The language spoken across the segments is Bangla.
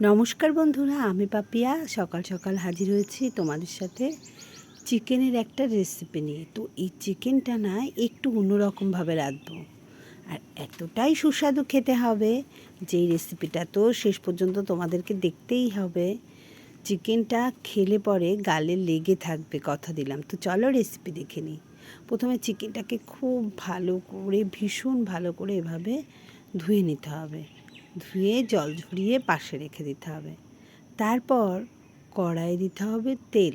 নমস্কার বন্ধুরা, আমি পাপিয়া। সকাল সকাল হাজির হয়েছি তোমাদের সাথে চিকেনের একটা রেসিপি নিয়ে। তো এই চিকেনটা না একটু অন্যরকমভাবে রাঁধবো। আর এতটাই সুস্বাদু খেতে হবে যে এই রেসিপিটা তো শেষ পর্যন্ত তোমাদেরকে দেখতেই হবে। চিকেনটা খেলে পরে গালে লেগে থাকবে কথা দিলাম। তো চলো রেসিপি দেখে নিই। প্রথমে চিকেনটাকে খুব ভালো করে, ভীষণ ভালো করে এভাবে ধুয়ে নিতে হবে। ধুয়ে জল ঝরিয়ে পাশে রেখে দিতে হবে। তারপর কড়াইয়ে দিতে হবে তেল।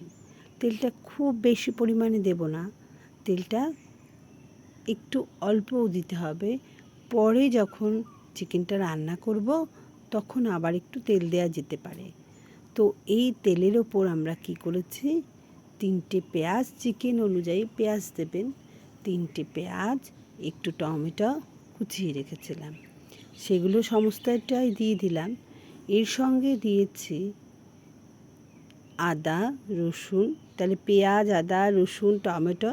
তেলটা খুব বেশি পরিমাণে দেব না। তেলটা একটু অল্পও দিতে হবে। পরে যখন চিকেনটা রান্না করব, তখন আবার একটু তেল দেওয়া যেতে পারে। তো এই তেলের ওপর আমরা কি করেছি? তিনটে পেঁয়াজ, চিকেন অনুযায়ী পেঁয়াজ দেবেন। তিনটে পেঁয়াজ, একটু টমেটো কুচিয়ে রেখেছিলাম। সেগুলো সমস্তটাই দিয়ে দিলাম। এর সঙ্গে দিয়েছি আদা, রসুন, তাহলে পেঁয়াজ, আদা, রসুন, টমেটো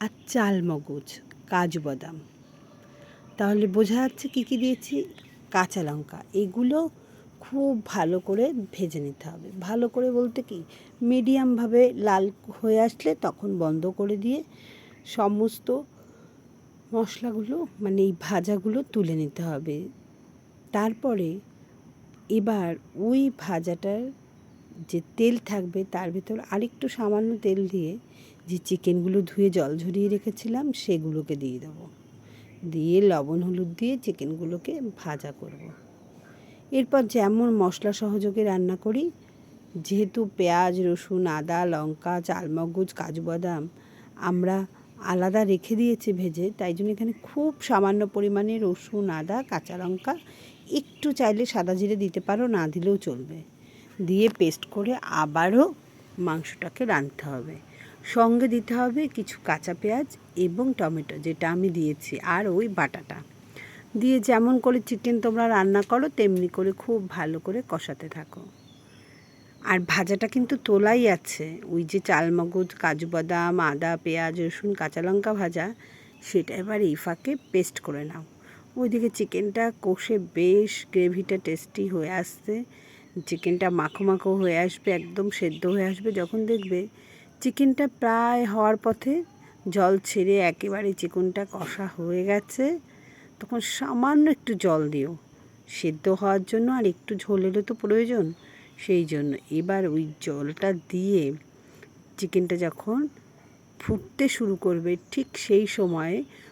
আর চালমগজ, কাজু বাদাম। তাহলে বোঝা যাচ্ছে কী কী দিয়েছি? কাঁচা লঙ্কা। এগুলো খুব ভালো করে ভেজে নিতে হবে। ভালো করে বলতে কি মিডিয়ামভাবে লাল হয়ে আসলে তখন বন্ধ করে দিয়ে সমস্ত মশলাগুলো মানে এই ভাজাগুলো তুলে নিতে হবে। তারপরে এবার ওই ভাজাটার যে তেল থাকবে তার ভিতর আরেকটু সামান্য তেল দিয়ে যে চিকেনগুলো ধুয়ে জল ঝরিয়ে রেখেছিলাম সেগুলোকে দিয়ে দেবো দিয়ে লবণ, হলুদ দিয়ে চিকেনগুলোকে ভাজা করব। এরপর যেমন মশলা সহযোগে রান্না করি, যেহেতু পেঁয়াজ, রসুন, আদা, লঙ্কা, চালমগজ, কাজু বাদাম আমরা আলাদা রেখে দিয়েছি ভেজে, তাই জন্য এখানে খুব সামান্য পরিমাণে রসুন, আদা, কাঁচা লঙ্কা একটু চাইলে সাদা জিরে দিতে পারো, না দিলেও চলবে। দিয়ে পেস্ট করে আবারও মাংসটাকে রাঁধতে হবে। সঙ্গে দিতে হবে কিছু কাঁচা পেঁয়াজ এবং টমেটো, যেটা আমি দিয়েছি, আর ওই বাটাটা। দিয়ে যেমন করে চিকেন তোমরা রান্না করো, তেমনি করে খুব ভালো করে কষাতে থাকো। আর ভাজাটা কিন্তু তোলাই আছে। ওই যে চালমগজ, কাজু বাদাম, আদা, পেঁয়াজ, রসুন, কাঁচা লঙ্কা ভাজা, সেটা এবার এই ফাঁকে পেস্ট করে নাও। ওইদিকে চিকেনটা কষে বেশ গ্রেভিটা টেস্টি হয়ে আসছে। চিকেনটা মাখো মাখো হয়ে আসবে, একদম সেদ্ধ হয়ে আসবে। যখন দেখবে চিকেনটা প্রায় হওয়ার পথে জল ছেড়ে একেবারে চিকেনটা কষা হয়ে গেছে, তখন সামান্য একটু জল দিও। সেদ্ধ হওয়ার জন্য আর একটু ঝোলেরও তো প্রয়োজন। সেই জন্য এবার ওই জলটা দিয়ে চিকেনটা যখন ফুটতে শুরু করবে, ঠিক সেই সময়ে